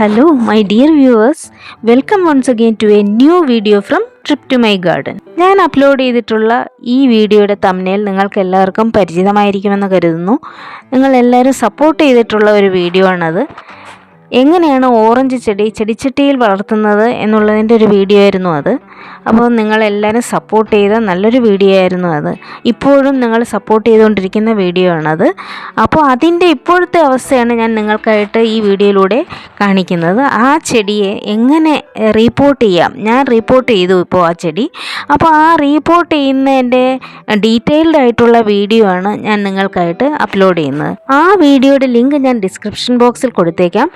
Hello, my dear viewers. Welcome once again to a new video from trip to my garden ഞാൻ upload ചെയ്തിട്ടുള്ള ഈ വീഡിയോയുടെ തമ്മിൽ നിങ്ങൾക്ക് എല്ലാവർക്കും പരിചിതമായിരിക്കുമെന്ന് കരുതുന്നു. നിങ്ങൾ എല്ലാവരും സപ്പോർട്ട് ചെയ്തിട്ടുള്ള ഒരു വീഡിയോ ആണത്. എങ്ങനെയാണ് ഓറഞ്ച് ചെടി ചെടിച്ചട്ടിയിൽ വളർത്തുന്നത് എന്നുള്ളതിന്റെ ഒരു വീഡിയോ ആയിരുന്നു അത്. അപ്പോൾ നിങ്ങളെല്ലാവരും സപ്പോർട്ട് ചെയ്ത നല്ലൊരു വീഡിയോ ആയിരുന്നു അത്. ഇപ്പോഴും നിങ്ങൾ സപ്പോർട്ട് ചെയ്തുകൊണ്ടിരിക്കുന്ന വീഡിയോ ആണത്. അപ്പോൾ അതിന്റെ ഇപ്പോഴത്തെ അവസ്ഥയാണ് ഞാൻ നിങ്ങൾക്കായിട്ട് ഈ വീഡിയോയിലൂടെ കാണിക്കുന്നത്. ആ ചെടിയെ എങ്ങനെ റീപ്പോർട്ട് ചെയ്യാം? ഞാൻ റീപ്പോർട്ട് ചെയ്തു ഇപ്പോൾ ആ ചെടി. അപ്പോൾ ആ റീപ്പോർട്ട് ചെയ്യുന്നതിന്റെ ഡീറ്റെയിൽഡ് ആയിട്ടുള്ള വീഡിയോ ആണ് ഞാൻ നിങ്ങൾക്കായിട്ട് അപ്ലോഡ് ചെയ്യുന്നത്. ആ വീഡിയോയുടെ ലിങ്ക് ഞാൻ ഡിസ്ക്രിപ്ഷൻ ബോക്സിൽ കൊടുത്തേക്കാം.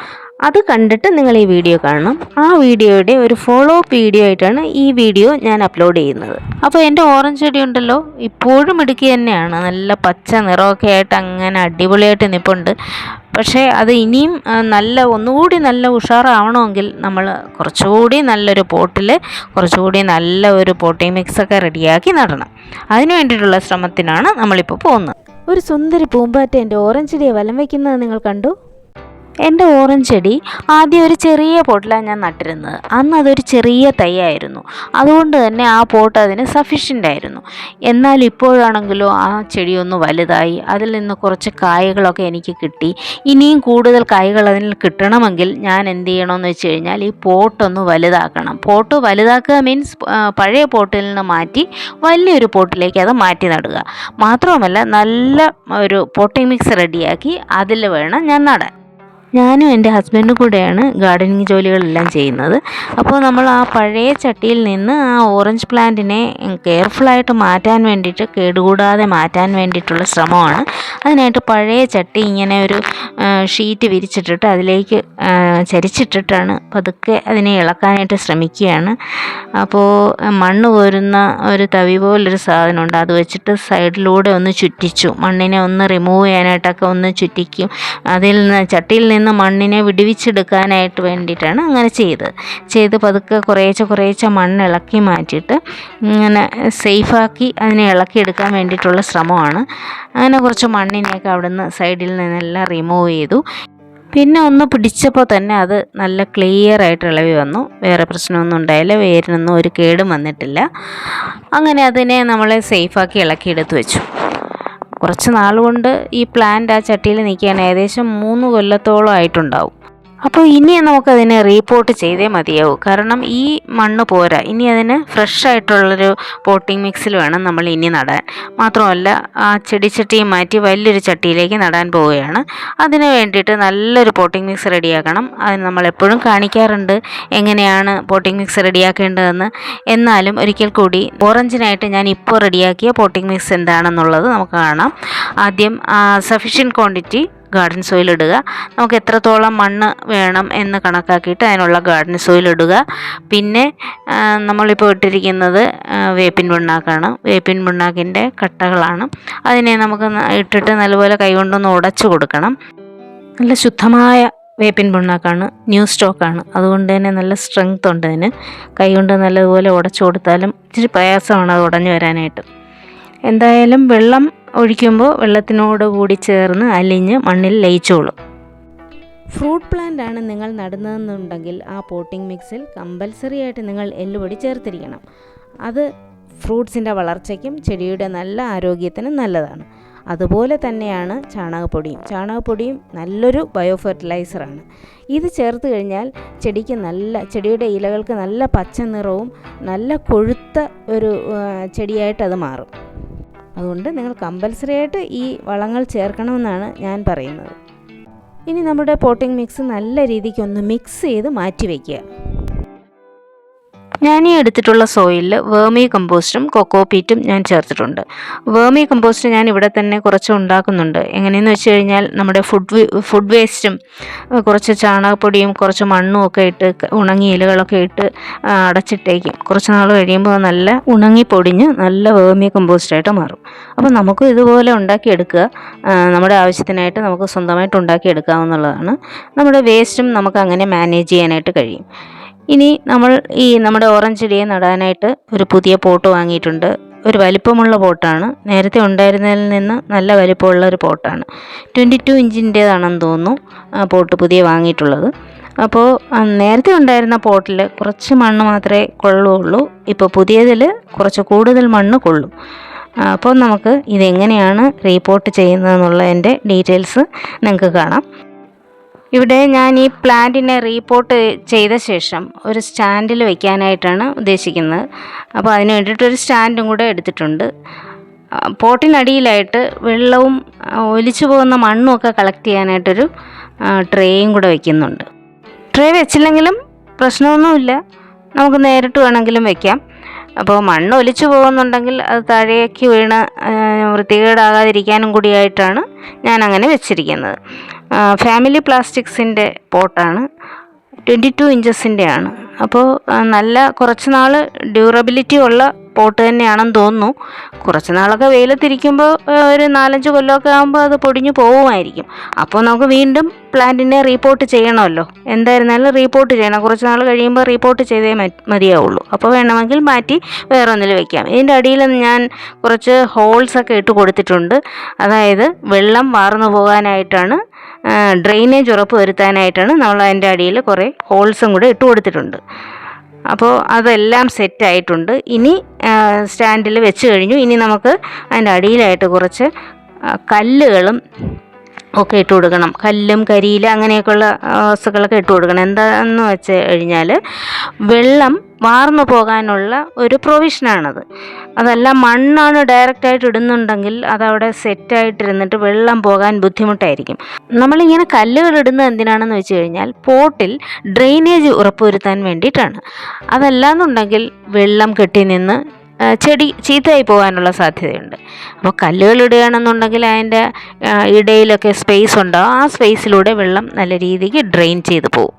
അത് കണ്ടിട്ട് നിങ്ങൾ ഈ വീഡിയോ കാണണം. ആ വീഡിയോയുടെ ഒരു ഫോളോ അപ്പ് വീഡിയോ ആയിട്ടാണ് ഈ വീഡിയോ ഞാൻ അപ്ലോഡ് ചെയ്യുന്നത്. അപ്പോൾ എന്റെ ഓറഞ്ച് ചെടി ഉണ്ടല്ലോ ഇപ്പോഴും ഇടുക്കി തന്നെയാണ്. നല്ല പച്ച നിറമൊക്കെ ആയിട്ട് അങ്ങനെ അടിപൊളിയായിട്ട് നിൽപ്പുണ്ട് പക്ഷേ അത് ഇനിയും നല്ല ഒന്നുകൂടി നല്ല ഉഷാറാവണമെങ്കിൽ നമ്മൾ കുറച്ചുകൂടി നല്ലൊരു പോട്ടിൽ കുറച്ചുകൂടി നല്ല ഒരു പോട്ടിംഗ് മിക്സൊക്കെ റെഡിയാക്കി നടണം. അതിന് വേണ്ടിയിട്ടുള്ള ശ്രമത്തിനാണ് നമ്മളിപ്പോൾ പോകുന്നത്. ഒരു സുന്ദരി പൂമ്പാറ്റ എന്റെ ഓറഞ്ച് ചെടിയെ വലം വയ്ക്കുന്നത് നിങ്ങൾ കണ്ടു? എന്റെ ഓറഞ്ച് ചെടി ആദ്യം ഒരു ചെറിയ പോട്ടിലാണ് ഞാൻ നട്ടിരുന്നത്. അന്ന് അതൊരു ചെറിയ തൈയായിരുന്നു. അതുകൊണ്ട് തന്നെ ആ പോട്ട് അതിന് സഫീഷ്യന്റ് ആയിരുന്നു. എന്നാൽ ഇപ്പോഴാണെങ്കിലോ ആ ചെടിയൊന്ന് വലുതായി. അതിൽ നിന്ന് കുറച്ച് കായകളൊക്കെ എനിക്ക് കിട്ടി. ഇനിയും കൂടുതൽ കായകൾ അതിൽ കിട്ടണമെങ്കിൽ ഞാൻ എന്ത് ചെയ്യണമെന്ന് വെച്ച് കഴിഞ്ഞാൽ ഈ പോട്ടൊന്ന് വലുതാക്കണം. പോട്ട് വലുതാക്കുക മീൻസ് പഴയ പോട്ടിൽ നിന്ന് മാറ്റി വലിയൊരു പോട്ടിലേക്ക് അത് മാറ്റി നടുക. മാത്രവുമല്ല നല്ല ഒരു പോട്ടിംഗ് മിക്സ് റെഡിയാക്കി അതിൽ വേണം ഞാൻ നടാൻ. ഞാനും എന്റെ ഹസ്ബൻഡും കൂടെയാണ് ഗാർഡനിങ് ജോലികളെല്ലാം ചെയ്യുന്നത്. അപ്പോൾ നമ്മൾ ആ പഴയ ചട്ടിയിൽ നിന്ന് ആ ഓറഞ്ച് പ്ലാന്റിനെ കെയർഫുള്ളായിട്ട് മാറ്റാൻ വേണ്ടിയിട്ട് കേടുകൂടാതെ മാറ്റാൻ വേണ്ടിയിട്ടുള്ള ശ്രമമാണ്. അതിനായിട്ട് പഴയ ചട്ടി ഇങ്ങനെ ഒരു ഷീറ്റ് വിരിച്ചിട്ടിട്ട് അതിലേക്ക് ചരിച്ചിട്ടിട്ടാണ് പതുക്കെ അതിനെ ഇളക്കാനായിട്ട് ശ്രമിക്കുകയാണ്. അപ്പോൾ മണ്ണ് കോരുന്ന ഒരു തവി പോലൊരു സാധനമുണ്ട്. അത് വെച്ചിട്ട് സൈഡിലൂടെ ഒന്ന് ചുറ്റിച്ചു. മണ്ണിനെ ഒന്ന് റിമൂവ് ചെയ്യാനായിട്ടൊക്കെ ഒന്ന് ചുറ്റിക്കും. അതിൽ നിന്ന് ചട്ടിയിൽ നിന്ന് മണ്ണിനെ വിടുവിച്ചെടുക്കാനായിട്ട് വേണ്ടിയിട്ടാണ് അങ്ങനെ ചെയ്തത്. ചെയ്ത് പതുക്കെ കുറേശ്ശെ കുറേശ്ശെ മണ്ണ് ഇളക്കി മാറ്റിയിട്ട് ഇങ്ങനെ സേഫാക്കി അതിനെ ഇളക്കിയെടുക്കാൻ വേണ്ടിയിട്ടുള്ള ശ്രമമാണ്. അങ്ങനെ കുറച്ച് മണ്ണിനെയൊക്കെ അവിടുന്ന് സൈഡിൽ നിന്നെല്ലാം റിമൂവ് ചെയ്തു. പിന്നെ ഒന്ന് പിടിച്ചപ്പോൾ തന്നെ അത് നല്ല ക്ലിയർ ആയിട്ട് ഇളവി വന്നു. വേറെ പ്രശ്നമൊന്നും ഉണ്ടായില്ല. വേരിനൊന്നും ഒരു കേടും വന്നിട്ടില്ല. അങ്ങനെ അതിനെ നമ്മൾ സേഫാക്കി ഇളക്കിയെടുത്ത് വെച്ചു. കുറച്ച് നാളുകൊണ്ട് ഈ പ്ലാന്റ് ആ ചട്ടിയിൽ നിൽക്കുകയാണ്. ഏകദേശം മൂന്ന് കൊല്ലത്തോളം ആയിട്ടുണ്ടാവും. അപ്പോൾ ഇനി നമുക്കതിനെ റീപോട്ട് ചെയ്തേ മതിയാവൂ. കാരണം ഈ മണ്ണ് പോരാ. ഇനി അതിന് ഫ്രഷ് ആയിട്ടുള്ളൊരു പോട്ടിംഗ് മിക്സിൽ വേണം നമ്മൾ ഇനി നടാൻ. മാത്രമല്ല ആ ചെടിച്ചട്ടിയും മാറ്റി വലിയൊരു ചട്ടിയിലേക്ക് നടാൻ പോവുകയാണ്. അതിന് വേണ്ടിയിട്ട് നല്ലൊരു പോട്ടിംഗ് മിക്സ് റെഡിയാക്കണം. അത് നമ്മൾ എപ്പോഴും കാണിക്കാറുണ്ട്. എങ്ങനെയാണ് പോട്ടിംഗ് മിക്സ് റെഡിയാക്കേണ്ടതെന്ന്. എന്നാലും ഒരിക്കൽ കൂടി ഓറഞ്ചിനായിട്ട് ഞാൻ ഇപ്പോൾ റെഡിയാക്കിയ പോട്ടിംഗ് മിക്സ് എന്താണെന്നുള്ളത് നമുക്ക് കാണാം. ആദ്യം സഫീഷ്യന്റ് ക്വാണ്ടിറ്റി ഗാർഡൻ സോയിൽ ഇടുക. നമുക്ക് എത്രത്തോളം മണ്ണ് വേണം എന്ന് കണക്കാക്കിയിട്ട് അതിനുള്ള ഗാർഡൻ സോയിൽ ഇടുക. പിന്നെ നമ്മളിപ്പോൾ ഇട്ടിരിക്കുന്നത് വേപ്പിൻ പിണ്ണാക്കാണ്. വേപ്പിൻ പിണ്ണാക്കിന്റെ കട്ടകളാണ്. അതിനെ നമുക്ക് ഇട്ടിട്ട് നല്ലപോലെ കൈകൊണ്ടൊന്ന് ഉടച്ചു കൊടുക്കണം. നല്ല ശുദ്ധമായ വേപ്പിൻ പിണ്ണാക്കാണ്. ന്യൂ സ്റ്റോക്കാണ്. അതുകൊണ്ട് തന്നെ നല്ല സ്ട്രെങ്ത് ഉണ്ട് അതിന്. കൈകൊണ്ട് നല്ലതുപോലെ ഉടച്ചു കൊടുത്താലും ഇച്ചിരി പ്രയാസമാണ് അത് ഉടഞ്ഞു വരാനായിട്ട്. എന്തായാലും വെള്ളം ഒഴിക്കുമ്പോൾ വെള്ളത്തിനോട് കൂടി ചേർന്ന് അലിഞ്ഞ് മണ്ണിൽ ലയിച്ചോളും. ഫ്രൂട്ട് പ്ലാന്റ് ആണ് നിങ്ങൾ നടുന്നതെന്നുണ്ടെങ്കിൽ ആ പോട്ടിംഗ് മിക്സിൽ കമ്പൽസറി ആയിട്ട് നിങ്ങൾ എല്ലുപൊടി ചേർത്തിരിക്കണം. അത് ഫ്രൂട്ട്സിന്റെ വളർച്ചയ്ക്കും ചെടിയുടെ നല്ല ആരോഗ്യത്തിനും നല്ലതാണ്. അതുപോലെ തന്നെയാണ് ചാണകപ്പൊടിയും. ചാണകപ്പൊടിയും നല്ലൊരു ബയോ ഫെർട്ടിലൈസറാണ് ഇത് ചേർത്ത് കഴിഞ്ഞാൽ ചെടിക്ക് നല്ല ചെടിയുടെ ഇലകൾക്ക് നല്ല പച്ച നിറവും നല്ല കൊഴുത്ത ഒരു ചെടിയായിട്ട് അത് മാറും. അതുകൊണ്ട് നിങ്ങൾ കമ്പൽസറി ആയിട്ട് ഈ വളങ്ങൾ ചേർക്കണമെന്നാണ് ഞാൻ പറയുന്നത്. ഇനി നമ്മുടെ പോട്ടിംഗ് മിക്സ് നല്ല രീതിക്ക് ഒന്ന് മിക്സ് ചെയ്ത് മാറ്റി വയ്ക്കുക ഞാൻ ഈ എടുത്തിട്ടുള്ള സോയിലിൽ വേമി കമ്പോസ്റ്റും കൊക്കോപീറ്റും ഞാൻ ചേർത്തിട്ടുണ്ട്. വേമി കമ്പോസ്റ്റ് ഞാൻ ഇവിടെ തന്നെ കുറച്ച് ഉണ്ടാക്കുന്നുണ്ട്. എങ്ങനെയെന്ന് വെച്ച് കഴിഞ്ഞാൽ നമ്മുടെ ഫുഡ് ഫുഡ് വേസ്റ്റും കുറച്ച് ചാണകപ്പൊടിയും കുറച്ച് മണ്ണും ഒക്കെ ഇട്ട് ഉണങ്ങി ഇലകളൊക്കെ ഇട്ട് അടച്ചിട്ടേക്കും. കുറച്ച് നാൾ കഴിയുമ്പോൾ നല്ല ഉണങ്ങി പൊടിഞ്ഞ് നല്ല വേമി കമ്പോസ്റ്റായിട്ട് മാറും. അപ്പോൾ നമുക്കും ഇതുപോലെ ഉണ്ടാക്കിയെടുക്കുക നമ്മുടെ ആവശ്യത്തിനായിട്ട് നമുക്ക് സ്വന്തമായിട്ട് ഉണ്ടാക്കിയെടുക്കാവുന്നതാണ്. നമ്മുടെ വേസ്റ്റും നമുക്ക് അങ്ങനെ മാനേജ് ചെയ്യാനായിട്ട് കഴിയും. ഇനി നമ്മൾ ഈ നമ്മുടെ ഓറഞ്ച് ചെടിയെ നടാനായിട്ട് ഒരു പുതിയ പോട്ട് വാങ്ങിയിട്ടുണ്ട്. ഒരു വലിപ്പമുള്ള പോട്ടാണ്. നേരത്തെ ഉണ്ടായിരുന്നതിൽ നിന്ന് നല്ല വലിപ്പമുള്ള ഒരു പോട്ടാണ്. ട്വന്റി ടു ഇഞ്ചിന്റേതാണെന്ന് തോന്നുന്നു ആ പോട്ട് പുതിയ വാങ്ങിയിട്ടുള്ളത്. അപ്പോൾ നേരത്തെ ഉണ്ടായിരുന്ന പോട്ടിൽ കുറച്ച് മണ്ണ് മാത്രമേ കൊള്ളുള്ളൂ ഇപ്പോൾ പുതിയതിൽ കുറച്ച് കൂടുതൽ മണ്ണ് കൊള്ളും. അപ്പോൾ നമുക്ക് ഇതെങ്ങനെയാണ് റീപോർട്ട് ചെയ്യുന്നതെന്നുള്ളതിന്റെ ഡീറ്റെയിൽസ് നിങ്ങൾക്ക് കാണാം. ഇവിടെ ഞാൻ ഈ പ്ലാന്റിനെ റീപോർട്ട് ചെയ്ത ശേഷം ഒരു സ്റ്റാൻഡിൽ വെക്കാനായിട്ടാണ് ഉദ്ദേശിക്കുന്നത്. അപ്പോൾ അതിന് വേണ്ടിയിട്ടൊരു സ്റ്റാൻഡും കൂടെ എടുത്തിട്ടുണ്ട്. പോട്ടിനടിയിലായിട്ട് വെള്ളവും ഒലിച്ചു പോകുന്ന മണ്ണും ഒക്കെ കളക്ട് ചെയ്യാനായിട്ടൊരു ട്രേയും കൂടെ വയ്ക്കുന്നുണ്ട് ട്രേ വെച്ചില്ലെങ്കിലും പ്രശ്നമൊന്നുമില്ല. നമുക്ക് നേരിട്ട് വേണമെങ്കിലും വെക്കാം. അപ്പോൾ മണ്ണ് ഒലിച്ചു പോകുന്നുണ്ടെങ്കിൽ അത് താഴേക്ക് വീണ് വൃത്തികേടാകാതിരിക്കാനും കൂടിയായിട്ടാണ് ഞാൻ അങ്ങനെ വെച്ചിരിക്കുന്നത് ഫാമിലി പ്ലാസ്റ്റിക്സിന്റെ പോട്ടാണ്. ട്വന്റി ടു ഇഞ്ചസിന്റെ ആണ് അപ്പോൾ നല്ല കുറച്ച് നാൾ ഡ്യൂറബിലിറ്റി ഉള്ള പോട്ട് തന്നെയാണെന്ന് തോന്നുന്നു. കുറച്ച് നാളൊക്കെ വെയിലത്തിരിക്കുമ്പോൾ ഒരു നാലഞ്ച് കൊല്ലമൊക്കെ ആകുമ്പോൾ അത് പൊടിഞ്ഞു പോകുമായിരിക്കും അപ്പോൾ നമുക്ക് വീണ്ടും പ്ലാന്റിനെ റീപോർട്ട് ചെയ്യണമല്ലോ. എന്തായിരുന്നാലും റീപോർട്ട് ചെയ്യണം. കുറച്ച് നാൾ കഴിയുമ്പോൾ റീപോർട്ട് ചെയ്തേ മതിയാവുള്ളൂ. അപ്പോൾ വേണമെങ്കിൽ മാറ്റി വേറൊന്നിൽ വെക്കാം. ഇതിന്റെ അടിയിൽ ഞാൻ കുറച്ച് ഹോൾസ് ഒക്കെ ഇട്ട് കൊടുത്തിട്ടുണ്ട്. അതായത് വെള്ളം വാർന്നു പോകാനായിട്ടാണ് ഡ്രെയിനേജ് ഉറപ്പ് വരുത്താനായിട്ടാണ് നമ്മൾ അതിന്റെ അടിയിൽ കുറേ ഹോൾസും കൂടെ ഇട്ട് കൊടുത്തിട്ടുണ്ട്. അപ്പോൾ അതെല്ലാം സെറ്റായിട്ടുണ്ട്. ഇനി സ്റ്റാൻഡിൽ വെച്ച് കഴിഞ്ഞു. ഇനി നമുക്ക് അതിന്റെ അടിയിലായിട്ട് കുറച്ച് കല്ലുകളും ഒക്കെ ഇട്ട് കൊടുക്കണം. കല്ലും കരിയില അങ്ങനെയൊക്കെയുള്ള വസ്തുക്കളൊക്കെ ഇട്ട് കൊടുക്കണം. എന്താണെന്ന് വെച്ച് കഴിഞ്ഞാൽ വെള്ളം വാർന്നു പോകാനുള്ള ഒരു പ്രൊവിഷനാണത് അതല്ല മണ്ണാണ് ഡയറക്റ്റായിട്ട് ഇടുന്നുണ്ടെങ്കിൽ അതവിടെ സെറ്റായിട്ടിരുന്നിട്ട് വെള്ളം പോകാൻ ബുദ്ധിമുട്ടായിരിക്കും. നമ്മളിങ്ങനെ കല്ലുകൾ ഇടുന്നത് എന്തിനാണെന്ന് വെച്ച് കഴിഞ്ഞാൽ പോട്ടിൽ ഡ്രെയിനേജ് ഉറപ്പുവരുത്താൻ വേണ്ടിയിട്ടാണ്. അതല്ലാന്നുണ്ടെങ്കിൽ വെള്ളം കെട്ടി നിന്ന് ചെടി ചീത്തയായി പോകാനുള്ള സാധ്യതയുണ്ട്. അപ്പോൾ കല്ലുകൾ ഇടുകയാണെന്നുണ്ടെങ്കിൽ അതിന്റെ ഇടയിലൊക്കെ സ്പേസ് ഉണ്ടാവും ആ സ്പേസിലൂടെ വെള്ളം നല്ല രീതിക്ക് ഡ്രെയിൻ ചെയ്ത് പോകും.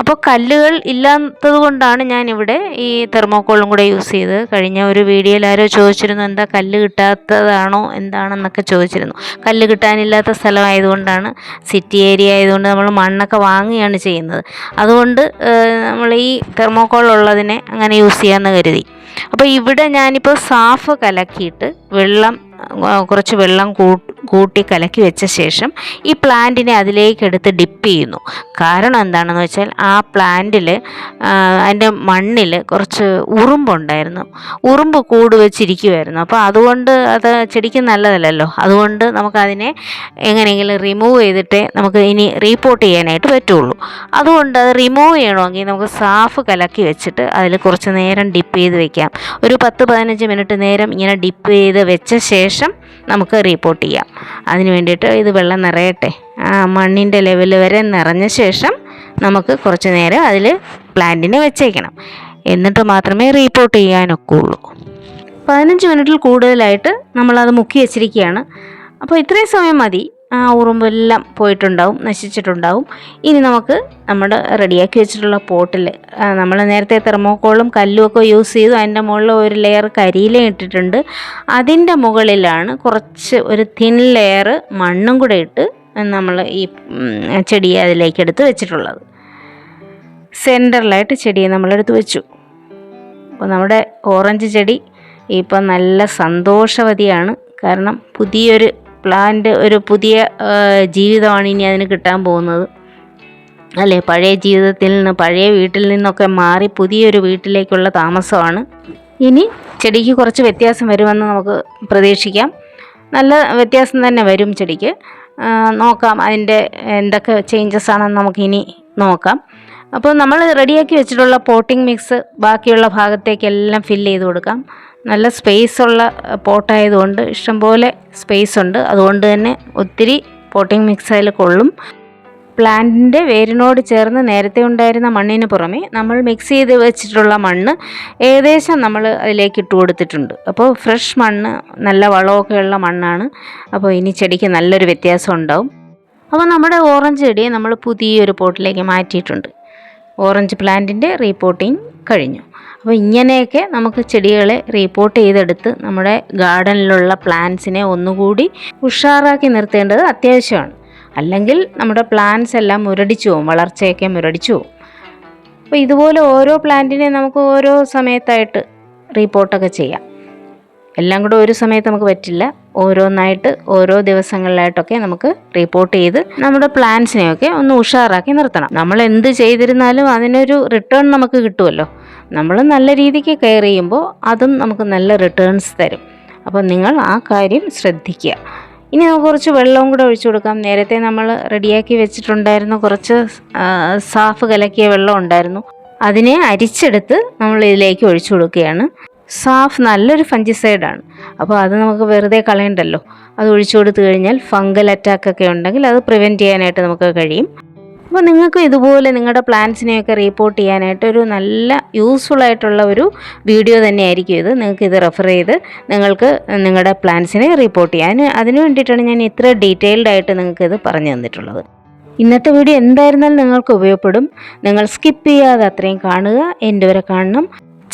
അപ്പോൾ കല്ലുകൾ ഇല്ലാത്തത് കൊണ്ടാണ് ഇവിടെ ഈ തെർമോക്കോളും കൂടെ യൂസ് ചെയ്ത്. കഴിഞ്ഞ ഒരു വീഡിയോയിൽ ആരോ ചോദിച്ചിരുന്നു എന്താ കല്ല് കിട്ടാത്തതാണോ? എന്താണെന്നൊക്കെ ചോദിച്ചിരുന്നു. കല്ല് കിട്ടാനില്ലാത്ത സ്ഥലമായതുകൊണ്ടാണ് സിറ്റി ഏരിയ ആയതുകൊണ്ട് നമ്മൾ മണ്ണൊക്കെ വാങ്ങുകയാണ് ചെയ്യുന്നത്. അതുകൊണ്ട് നമ്മൾ ഈ തെർമോക്കോൾ ഉള്ളതിനെ അങ്ങനെ യൂസ് ചെയ്യാമെന്ന് കരുതി. അപ്പോൾ ഇവിടെ ഞാനിപ്പോൾ സാഫ് കലക്കിയിട്ട് വെള്ളം കുറച്ച് വെള്ളം കൂട്ടി കലക്കി വെച്ച ശേഷം ഈ പ്ലാന്റിനെ അതിലേക്ക് എടുത്ത് ഡിപ്പ് ചെയ്യുന്നു. കാരണം എന്താണെന്ന് വെച്ചാൽ ആ പ്ലാന്റിൽ അതിന്റെ മണ്ണിൽ കുറച്ച് ഉറുമ്പുണ്ടായിരുന്നു. ഉറുമ്പ് കൂട് വെച്ചിരിക്കുമായിരുന്നു അപ്പോൾ അതുകൊണ്ട് അത് ചെടിക്ക് നല്ലതല്ലല്ലോ. അതുകൊണ്ട് നമുക്കതിനെ എങ്ങനെയെങ്കിലും റിമൂവ് ചെയ്തിട്ടേ നമുക്ക് ഇനി റീപോർട്ട് ചെയ്യാനായിട്ട് പറ്റുള്ളൂ. അതുകൊണ്ട് അത് റിമൂവ് ചെയ്യണമെങ്കിൽ നമുക്ക് സാഫ് കലക്കി വെച്ചിട്ട് അതിൽ കുറച്ച് നേരം ഡിപ്പ് ചെയ്ത് വെക്കാം. ഒരു പത്ത് പതിനഞ്ച് മിനിറ്റ് നേരം ഇങ്ങനെ ഡിപ്പ് ചെയ്ത് വെച്ച ശേഷം നമുക്ക് റീപോർട്ട് ചെയ്യാം. അതിന് വേണ്ടിയിട്ട് ഇത് വെള്ളം നിറയട്ടെ. ആ മണ്ണിന്റെ ലെവൽ വരെ നിറഞ്ഞ ശേഷം നമുക്ക് കുറച്ച് നേരം അതിൽ പ്ലാന്റിനെ വെച്ചേക്കണം. എന്നിട്ട് മാത്രമേ റീപോർട്ട് ചെയ്യാനൊക്കുള്ളൂ. പതിനഞ്ച് മിനിറ്റിൽ കൂടുതലായിട്ട് നമ്മളത് മുക്കി വെച്ചിരിക്കുകയാണ്. അപ്പോൾ ഇത്രയും സമയം മതി. ആ ഉറുമ്പെല്ലാം പോയിട്ടുണ്ടാവും നശിച്ചിട്ടുണ്ടാവും. ഇനി നമുക്ക് നമ്മുടെ റെഡിയാക്കി വെച്ചിട്ടുള്ള പോട്ടിൽ നമ്മൾ നേരത്തെ തെർമോക്കോളും കല്ലും ഒക്കെ യൂസ് ചെയ്തു. അതിന്റെ മുകളിൽ ഒരു ലെയർ കരിയില ഇട്ടിട്ടുണ്ട്. അതിന്റെ മുകളിലാണ് കുറച്ച് ഒരു തിൻ ലെയർ മണ്ണും കൂടെ ഇട്ട് നമ്മൾ ഈ ചെടിയെ അതിലേക്ക് എടുത്ത് വെച്ചിട്ടുള്ളത്. സെന്ററിലായിട്ട് ചെടിയെ നമ്മളെടുത്ത് വെച്ചു. അപ്പോൾ നമ്മുടെ ഓറഞ്ച് ചെടി ഇപ്പം നല്ല സന്തോഷവതിയാണ്. കാരണം പുതിയൊരു പ്ലാന്റ് ഒരു പുതിയ ജീവിതമാണ് ഇനി അതിന് കിട്ടാൻ പോകുന്നത്. അല്ലേ? പഴയ ജീവിതത്തിൽ നിന്ന് പഴയ വീട്ടിൽ നിന്നൊക്കെ മാറി പുതിയൊരു വീട്ടിലേക്കുള്ള താമസമാണ്. ഇനി ചെടിക്ക് കുറച്ച് വ്യത്യാസം വരുമെന്ന് നമുക്ക് പ്രതീക്ഷിക്കാം. നല്ല വ്യത്യാസം തന്നെ വരും ചെടിക്ക്. നോക്കാം അതിന്റെ എന്തൊക്കെ ചേഞ്ചസ് ആണെന്ന് നമുക്കിനി നോക്കാം. അപ്പോൾ നമ്മൾ റെഡിയാക്കി വെച്ചിട്ടുള്ള പോട്ടിംഗ് മിക്സ് ബാക്കിയുള്ള ഭാഗത്തേക്കെല്ലാം ഫില്ല് ചെയ്ത് കൊടുക്കാം. നല്ല സ്പേസ് ഉള്ള പോട്ടായതുകൊണ്ട് ഇഷ്ടംപോലെ സ്പേസ് ഉണ്ട്. അതുകൊണ്ട് തന്നെ ഒത്തിരി പോട്ടിംഗ് മിക്സ് അതിൽ കൊള്ളും. പ്ലാന്റിന്റെ വേരിനോട് ചേർന്ന് നേരത്തെ ഉണ്ടായിരുന്ന മണ്ണിന് പുറമെ നമ്മൾ മിക്സ് ചെയ്ത് വെച്ചിട്ടുള്ള മണ്ണ് ഏകദേശം നമ്മൾ അതിലേക്ക് ഇട്ട് കൊടുത്തിട്ടുണ്ട്. അപ്പോൾ ഫ്രഷ് മണ്ണ് നല്ല വളമൊക്കെ ഉള്ള മണ്ണാണ്. അപ്പോൾ ഇനി ചെടിക്ക് നല്ലൊരു വ്യത്യാസം ഉണ്ടാവും. അപ്പോൾ നമ്മുടെ ഓറഞ്ച് ചെടിയെ നമ്മൾ പുതിയൊരു പോട്ടിലേക്ക് മാറ്റിയിട്ടുണ്ട്. ഓറഞ്ച് പ്ലാന്റിന്റെ റീപോട്ടിങ് കഴിഞ്ഞു. അപ്പോൾ ഇങ്ങനെയൊക്കെ നമുക്ക് ചെടികളെ റീപ്പോർട്ട് ചെയ്തെടുത്ത് നമ്മുടെ ഗാർഡനിലുള്ള പ്ലാന്റ്സിനെ ഒന്നുകൂടി ഉഷാറാക്കി നിർത്തേണ്ടത് അത്യാവശ്യമാണ്. അല്ലെങ്കിൽ നമ്മുടെ പ്ലാന്റ്സ് എല്ലാം മുരടിച്ചു പോകും വളർച്ചയൊക്കെ മുരടിച്ചു പോകും അപ്പോൾ ഇതുപോലെ ഓരോ പ്ലാന്റിനെ നമുക്ക് ഓരോ സമയത്തായിട്ട് റീപ്പോർട്ടൊക്കെ ചെയ്യാം. എല്ലാം കൂടെ ഒരു സമയത്ത് നമുക്ക് പറ്റില്ല. ഓരോന്നായിട്ട് ഓരോ ദിവസങ്ങളിലായിട്ടൊക്കെ നമുക്ക് റിപ്പോർട്ട് ചെയ്ത് നമ്മുടെ പ്ലാൻസിനെയൊക്കെ ഒന്ന് ഉഷാറാക്കി നിർത്തണം. നമ്മൾ എന്ത് ചെയ്തിരുന്നാലും അതിനൊരു റിട്ടേൺ നമുക്ക് കിട്ടുമല്ലോ. നമ്മൾ നല്ല രീതിക്ക് കെയർ ചെയ്യുമ്പോൾ അതും നമുക്ക് നല്ല റിട്ടേൺസ് തരും. അപ്പോൾ നിങ്ങൾ ആ കാര്യം ശ്രദ്ധിക്കുക. ഇനി നമുക്ക് കുറച്ച് വെള്ളവും കൂടെ ഒഴിച്ചു കൊടുക്കാം. നേരത്തെ നമ്മൾ റെഡിയാക്കി വെച്ചിട്ടുണ്ടായിരുന്ന കുറച്ച് സാഫ് കലക്കിയ വെള്ളം ഉണ്ടായിരുന്നു. അതിനെ അരിച്ചെടുത്ത് നമ്മൾ ഇതിലേക്ക് ഒഴിച്ചു കൊടുക്കുകയാണ്. സാഫ് നല്ലൊരു ഫഞ്ചിസൈഡാണ് അപ്പോൾ അത് നമുക്ക് വെറുതെ കളയണ്ടല്ലോ. അത് ഒഴിച്ചു കൊടുത്തു കഴിഞ്ഞാൽ ഫംഗൽ അറ്റാക്കൊക്കെ ഉണ്ടെങ്കിൽ അത് പ്രിവെന്റ് ചെയ്യാനായിട്ട് നമുക്ക് കഴിയും. അപ്പോൾ നിങ്ങൾക്ക് ഇതുപോലെ നിങ്ങളുടെ പ്ലാൻസിനെയൊക്കെ റിപ്പോർട്ട് ചെയ്യാനായിട്ട് ഒരു നല്ല യൂസ്ഫുൾ ആയിട്ടുള്ള ഒരു വീഡിയോ തന്നെയായിരിക്കും ഇത്. നിങ്ങൾക്ക് ഇത് റെഫർ ചെയ്ത് നിങ്ങൾക്ക് നിങ്ങളുടെ പ്ലാൻസിനെ റിപ്പോർട്ട് ചെയ്യാൻ. അതിന് വേണ്ടിയിട്ടാണ് ഞാൻ ഇത്ര ഡീറ്റെയിൽഡ് ആയിട്ട് നിങ്ങൾക്ക് ഇത് പറഞ്ഞു തന്നിട്ടുള്ളത്. ഇന്നത്തെ വീഡിയോ എന്തായിരുന്നാലും നിങ്ങൾക്ക് ഉപയോഗപ്പെടും. നിങ്ങൾ സ്കിപ്പ് ചെയ്യാതെ അത്രയും കാണുക. എന്റെ വരെ കാണണം.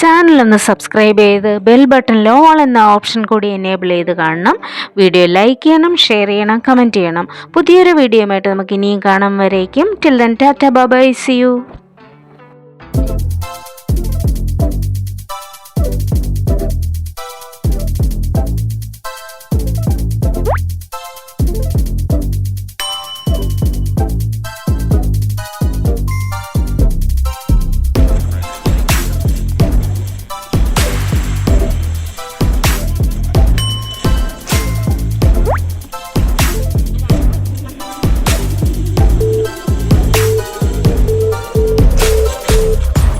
ചാനൽ ഒന്ന് സബ്സ്ക്രൈബ് ചെയ്ത് ബെൽ ബട്ടണിൽ ഓൾ എന്ന ഓപ്ഷൻ കൂടി എനേബിൾ ചെയ്ത് കാണണം. വീഡിയോ ലൈക്ക് ചെയ്യണം ഷെയർ ചെയ്യണം കമന്റ് ചെയ്യണം. പുതിയൊരു വീഡിയോയുമായിട്ട് നമുക്ക് ഇനിയും കാണാൻ വരേക്കും. Till then tata bye see you